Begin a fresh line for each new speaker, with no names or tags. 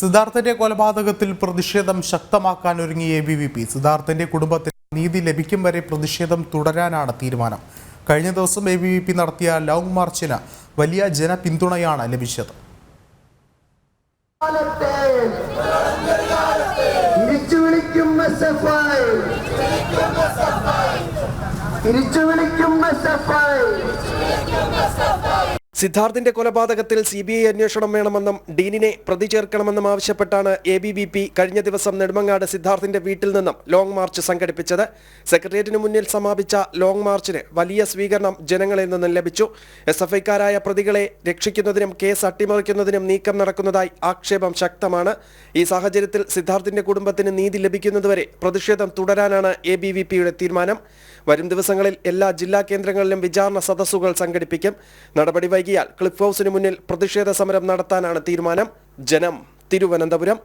സിദ്ധാർത്ഥന്റെ കൊലപാതകത്തിൽ പ്രതിഷേധം ശക്തമാക്കാൻ ഒരുങ്ങിയ എ ബി വി പി സിദ്ധാർത്ഥന്റെ കുടുംബത്തിന് നീതി ലഭിക്കും വരെ പ്രതിഷേധം തുടരാനാണ് തീരുമാനം. കഴിഞ്ഞ ദിവസം എ ബി വി പി നടത്തിയ ലോങ് മാർച്ചിന് വലിയ ജനപിന്തുണയാണ് ലഭിച്ചത്.
തിരിച്ചു വിളിക്കും
സിദ്ധാർത്ഥിന്റെ കൊലപാതകത്തിൽ സി ബി ഐ അന്വേഷണം വേണമെന്നും ഡീനിനെ പ്രതി ചേർക്കണമെന്നും ആവശ്യപ്പെട്ടാണ് എ ബി വി പി കഴിഞ്ഞ ദിവസം നെടുമങ്ങാട് സിദ്ധാർത്ഥിന്റെ വീട്ടിൽ നിന്നും ലോങ് മാർച്ച് സംഘടിപ്പിച്ചത്. സെക്രട്ടേറിയറ്റിന് മുന്നിൽ സമാപിച്ച ലോങ് മാർച്ചിന് വലിയ സ്വീകരണം ജനങ്ങളിൽ നിന്നും ലഭിച്ചു. എസ് എഫ് ഐക്കാരായ പ്രതികളെ രക്ഷിക്കുന്നതിനും കേസ് അട്ടിമറിക്കുന്നതിനും നീക്കം നടക്കുന്നതായി ആക്ഷേപം ശക്തമാണ്. ഈ സാഹചര്യത്തിൽ സിദ്ധാർത്ഥിന്റെ കുടുംബത്തിന് നീതി ലഭിക്കുന്നതുവരെ പ്രതിഷേധം തുടരാനാണ് എ ബി വി പിയുടെ തീരുമാനം. വരും ദിവസങ്ങളിൽ എല്ലാ ജില്ലാ കേന്ദ്രങ്ങളിലും വിചാരണ സദസ്സുകൾ സംഘടിപ്പിക്കും. നടപടി വൈകിയാൽ ക്ലിഫ് ഹൗസിന് മുന്നിൽ പ്രതിഷേധ സമരം നടത്താനാണ് തീരുമാനം. ജനം തിരുവനന്തപുരം.